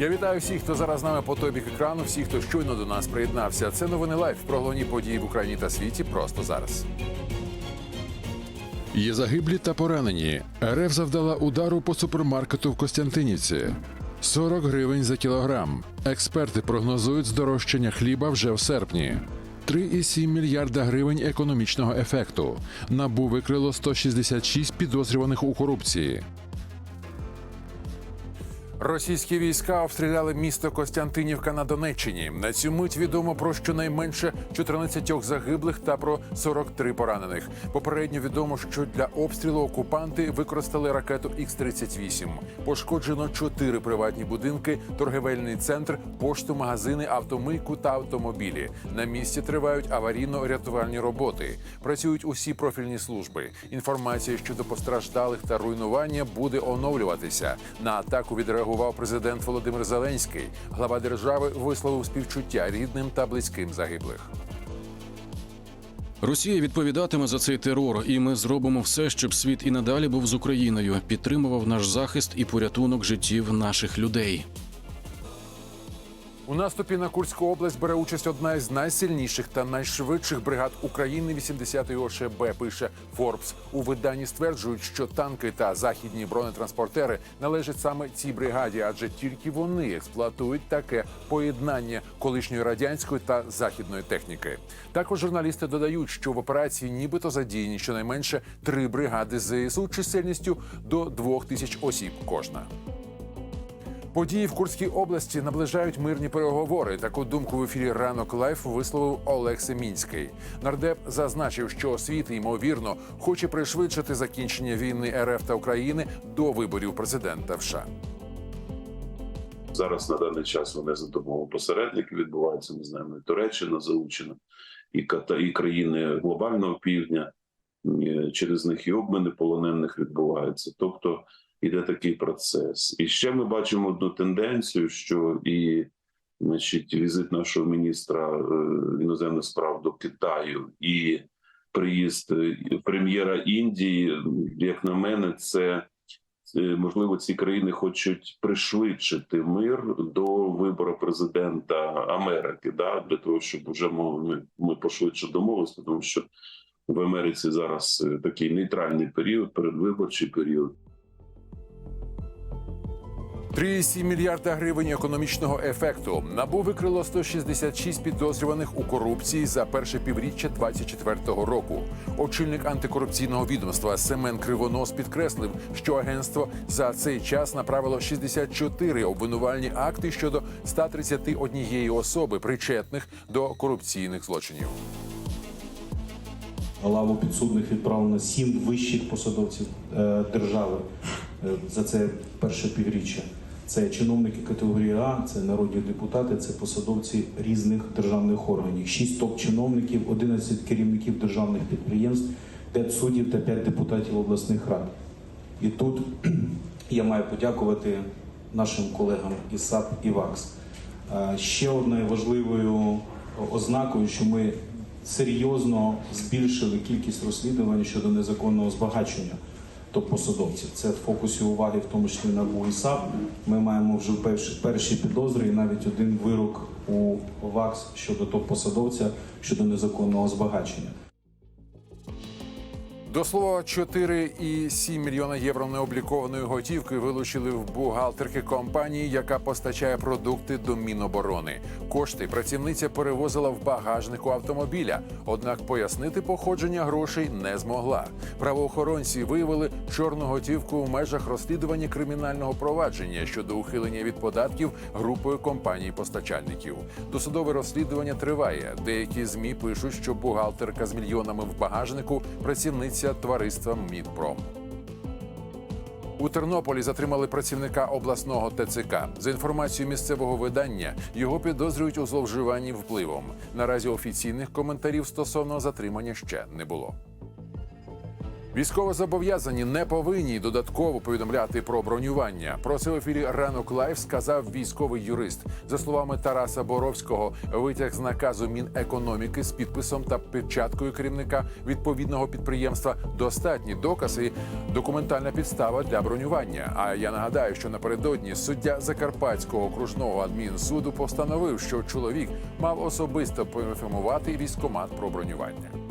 Я вітаю всіх, хто зараз з нами по той бік екрану, всіх, хто щойно до нас приєднався. Це новини лайф про головні події в Україні та світі просто зараз. Є загиблі та поранені. РФ завдала удару по супермаркету в Костянтинівці. 40 гривень за кілограм. Експерти прогнозують здорожчання хліба вже в серпні. 3,7 мільярда гривень економічного ефекту. Набу викрило 166 підозрюваних у корупції. Російські війська обстріляли місто Костянтинівка на Донеччині. На цю мить відомо про щонайменше 14 загиблих та про 43 поранених. Попередньо відомо, що для обстрілу окупанти використали ракету Х-38. Пошкоджено чотири приватні будинки, торгівельний центр, пошту, магазини, автомийку та автомобілі. На місці тривають аварійно-рятувальні роботи. Працюють усі профільні служби. Інформація щодо постраждалих та руйнування буде оновлюватися. На атаку відреагував президент Володимир Зеленський. Глава держави висловив співчуття рідним та близьким загиблих. Росія відповідатиме за цей терор, і ми зробимо все, щоб світ і надалі був з Україною, підтримував наш захист і порятунок життів наших людей. У наступі на Курську область бере участь одна із найсильніших та найшвидших бригад України 80-ї ОШБ, пише Форбс. У виданні стверджують, що танки та західні бронетранспортери належать саме цій бригаді, адже тільки вони експлуатують таке поєднання колишньої радянської та західної техніки. Також журналісти додають, що в операції нібито задіяні щонайменше три бригади ЗСУ чисельністю до двох тисяч осіб кожна. Події в Курській області наближають мирні переговори. Таку думку в ефірі ранок лайф висловив Олег Семінський. Нардеп зазначив, що світ ймовірно хоче пришвидшити закінчення війни РФ та України до виборів президента в США. Зараз на даний час вони за допомогою посередників відбуваються. Ми знаємо, і Туреччина залучена, і Ката, і країни глобального півдня. Через них і обміни полонених відбуваються. Тобто іде такий процес. І ще ми бачимо одну тенденцію, що і значить, візит нашого міністра е, іноземних справ до Китаю і приїзд е, прем'єра Індії, як на мене, це Е, можливо, ці країни хочуть пришвидшити мир до вибору президента Америки, да, для того, щоб вже ми, ми пошвидше домовилися, тому що в Америці зараз такий нейтральний період, передвиборчий період. 3,7 мільярда гривень економічного ефекту. Набу викрило 166 підозрюваних у корупції за перше півріччя 2024 року. Очільник антикорупційного відомства Семен Кривонос підкреслив, що агентство за цей час направило 64 обвинувальні акти щодо 131 особи, причетних до корупційних злочинів. Лаву підсудних відправлено сім вищих посадовців е, держави е, за це перше півріччя. Це чиновники категорії А, це народні депутати, це посадовці різних державних органів. Шість топ-чиновників, 11 керівників державних підприємств, 5 суддів та 5 депутатів обласних рад. І тут я маю подякувати нашим колегам із САП і ВАКС. Е, Ще одною важливою ознакою, що ми серйозно збільшили кількість розслідувань щодо незаконного збагачення топ-посадовців. Це в фокусі уваги, в тому числі на і САП. Ми маємо вже перші, перші підозри і навіть один вирок у ВАКС щодо топ-посадовця щодо незаконного збагачення. До слова, 4,7 мільйона євро необлікованої готівки вилучили в бухгалтерки компанії, яка постачає продукти до Міноборони. Кошти працівниця перевозила в багажнику автомобіля, однак пояснити походження грошей не змогла. Правоохоронці виявили чорну готівку в межах розслідування кримінального провадження щодо ухилення від податків групою компаній-постачальників. Досудове розслідування триває. Деякі змі пишуть, що бухгалтерка з мільйонами в багажнику працівниця товариства Мідпром. У Тернополі затримали працівника обласного ТЦК. За інформацією місцевого видання, його підозрюють у зловживанні впливом. Наразі офіційних коментарів стосовно затримання ще не було. Військовозобов'язані не повинні додатково повідомляти про бронювання. Про це в ефірі ранок лайф сказав військовий юрист. За словами Тараса Боровського, витяг з наказу Мінекономіки з підписом та печаткою керівника відповідного підприємства достатні докази, документальна підстава для бронювання. А я нагадаю, що напередодні суддя Закарпатського окружного адмінсуду постановив, що чоловік мав особисто поінформувати військомат про бронювання.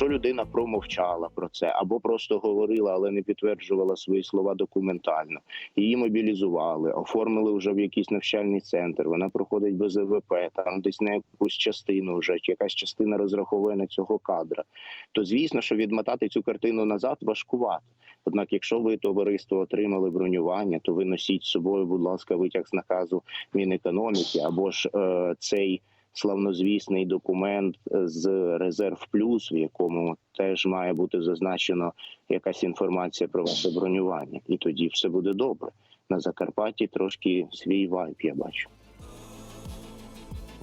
Якщо людина промовчала про це або просто говорила, але не підтверджувала свої слова документально, її мобілізували, оформили вже в якийсь навчальний центр. Вона проходить без ВВП, там десь на якусь частину вже якась частина розраховує на цього кадра. То звісно, що відмотати цю картину назад важкувато. Однак, якщо ви товариство отримали бронювання, то ви носіть з собою, будь ласка, витяг з наказу Мінекономіки або ж е, цей славнозвісний документ з резерв плюс, в якому теж має бути зазначено якась інформація про ваше бронювання, і тоді все буде добре. На Закарпатті трошки свій вайб, я бачу.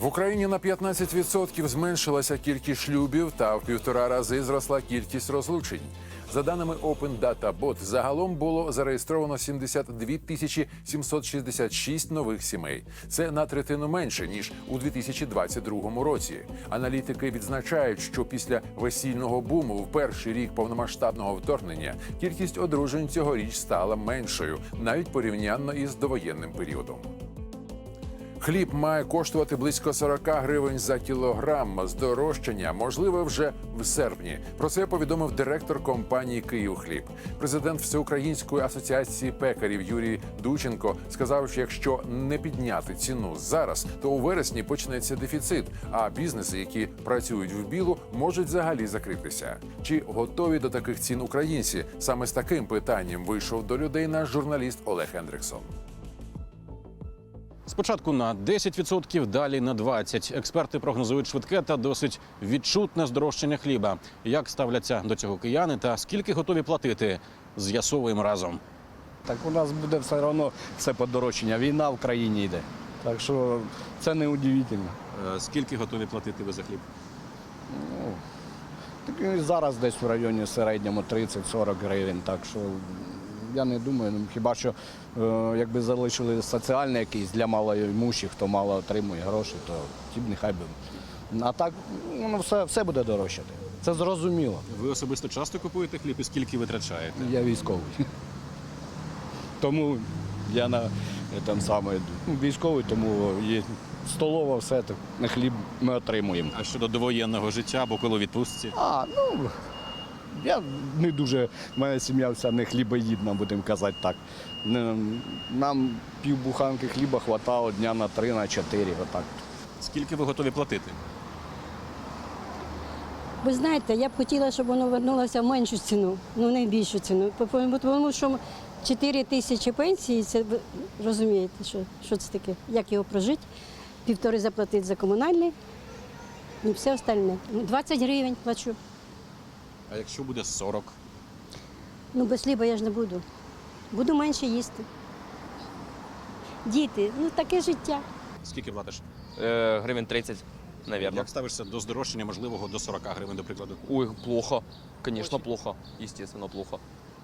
В Україні на 15% зменшилася кількість шлюбів та в півтора рази зросла кількість розлучень. За даними Open Data Bot, загалом було зареєстровано 72 тисячі 766 нових сімей. Це на третину менше ніж у 2022 році. Аналітики відзначають, що після весільного буму в перший рік повномасштабного вторгнення кількість одружень цьогоріч стала меншою, навіть порівнянно із довоєнним періодом. Хліб має коштувати близько 40 гривень за кілограм. Здорожчання можливе вже в серпні. Про це повідомив директор компанії «Київхліб». Президент Всеукраїнської асоціації пекарів Юрій Дученко сказав, що якщо не підняти ціну зараз, то у вересні почнеться дефіцит. А бізнеси, які працюють в білу, можуть взагалі закритися. Чи готові до таких цін українці? Саме з таким питанням вийшов до людей наш журналіст Олег Хендриксон. Спочатку на 10%, далі на 20%. Експерти прогнозують швидке та досить відчутне здорожчання хліба. Як ставляться до цього кияни та скільки готові платити? З'ясовуємо разом. Так у нас буде все одно все подорожчання. Війна в країні йде. Так що це не удивительно. Е, Скільки готові платити ви за хліб? Так і зараз десь в районі середньому 30-40 гривень. Так що я не думаю, ну, хіба що е, якби залишили соціальний якийсь для малоімущих, хто мало отримує гроші, то ті б нехай би. А так ну, все, все буде дорожчати. Це зрозуміло. Ви особисто часто купуєте хліб і скільки витрачаєте? Я військовий. Тому я на там саме ну, військовий, тому є столова, все так, на хліб ми отримуємо. А щодо довоєнного життя або коли відпустці? А, ну я не дуже, в мене сім'я вся не хлібоїдна, будемо казати так. Нам півбуханки хліба хватало дня на три, на чотири, отак. Скільки ви готові платити? Ви знаєте, я б хотіла, щоб воно вернулося в меншу ціну, ну не в більшу ціну. Тому що 4 тисячі пенсії, це ви розумієте, що, що це таке, як його прожити, півтори заплатити за комунальний і все остальне. Ну, 20 гривень плачу. А якщо буде 40? Ну без хліба я ж не буду. Буду менше їсти. Діти, ну таке життя. Скільки платиш? Э, гривен 30, наверное. Як ставишся до здорожчання можливого до 40 гривень, до прикладу? Ой, плохо. Конечно, плохо. Естественно, плохо.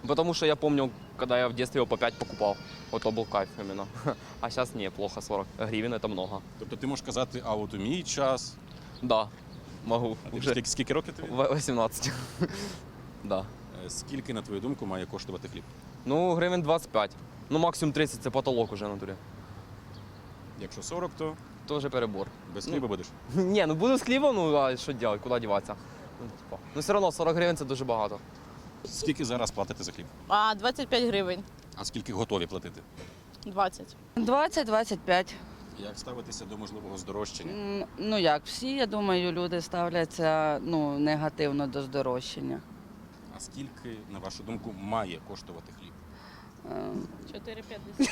Потому что я помню, когда я в детстве его по 5 покупал. Вот то был кайф именно. А сейчас не, плохо, 40 гривен это много. Тобто ти можеш казати, а от у мій час. Да, могу. А ти Уже скільки, скільки років тобі? 18. Да. Е, Скільки, на твою думку, має коштувати хліб? Ну, гривен 25. Ну, максимум 30 це потолок уже на турі. Якщо 40, то Тоже перебор. без Ну, хліба будеш. Не, ну буду з хлібом, ну а що робити, куди діватися? Ну, типа. ну все одно 40 гривень це дуже багато. Скільки зараз платите за хліб? А 25 гривень. А скільки готові платити? 20. 20-25. Як ставитися до можливого здорожчання? М, Ну як, всі, я думаю, люди ставляться ну, негативно до здорожчання. А скільки, на вашу думку, має коштувати хліб? Е, 4,50.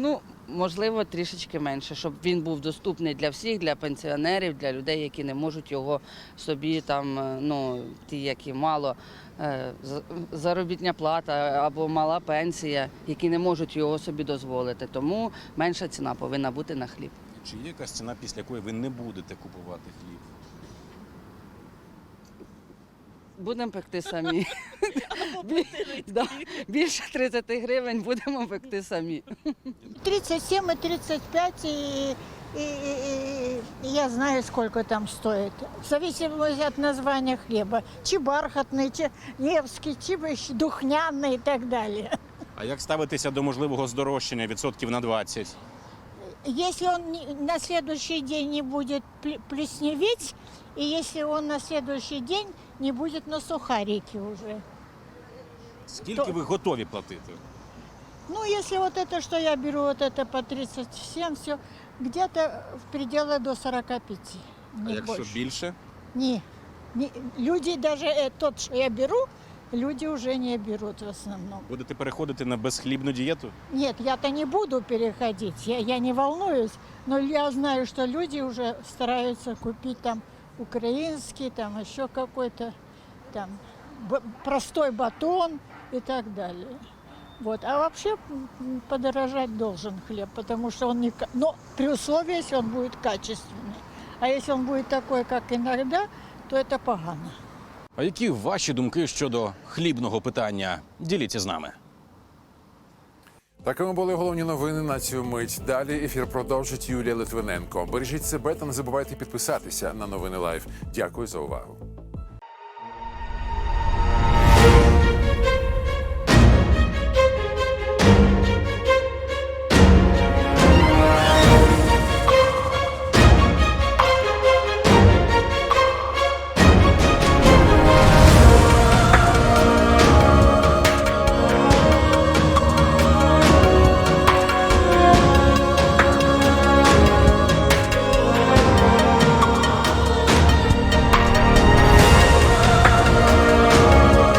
Ну, можливо, трішечки менше, щоб він був доступний для всіх, для пенсіонерів, для людей, які не можуть його собі там, е, ну, ті, які мало е, заробітня плата або мала пенсія, які не можуть його собі дозволити. Тому менша ціна повинна бути на хліб. Чи є якась ціна, після якої ви не будете купувати хліб? Будемо пекти самі. Бі- да, Більше 30 гривень будемо пекти самі. 37 и 35, и, и- и- и- и я знаю, сколько там стоит. В зависимости от названия хлеба. Чи бархатный, чи невский, чи выш- духняный и так далее. А як ставитися до можливого здорожчання відсотків на 20? Если он не- на следующий день не будет пле- плесневеть, и если он на следующий день не будет на сухарики уже. Скільки ви готові платити? Ну, если вот это, что я беру, вот это по 37, все, где-то в пределах до 45. А не якщо больше. більше? Не, не, люди даже э, тот, что я беру, люди уже не берут в основном. Будете переходити на безхлібну дієту? Нет, я-то не буду переходить, я, я не волнуюсь, но я знаю, что люди уже стараются купить там украинский, там еще какой-то там простой батон и так далее. Вот. А вообще подорожать должен хлеб, потому что он не... Но при условии, если он будет качественный. А если он будет такой, как иногда, то это погано. А які ваші думки щодо хлібного питання? Діліться з нами. Такими були головні новини на цю мить. Далі ефір продовжить Юлія Литвиненко. Бережіть себе та не забувайте підписатися на новини Лайф. Дякую за увагу.